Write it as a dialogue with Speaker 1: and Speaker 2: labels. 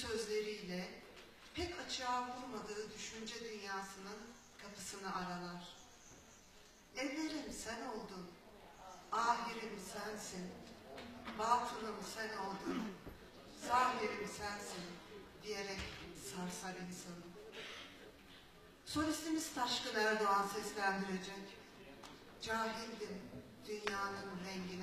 Speaker 1: sözleriyle pek açığa vurmadığı düşünce dünyasının kapısını aralar. Evlerim sen oldun, ahirim sensin, batınım sen oldun, zahirim sensin diyerek sarsar insanı. Solistimiz Taşkın Erdoğan seslendirecek. Cahildim, dünyanın rengine kandım.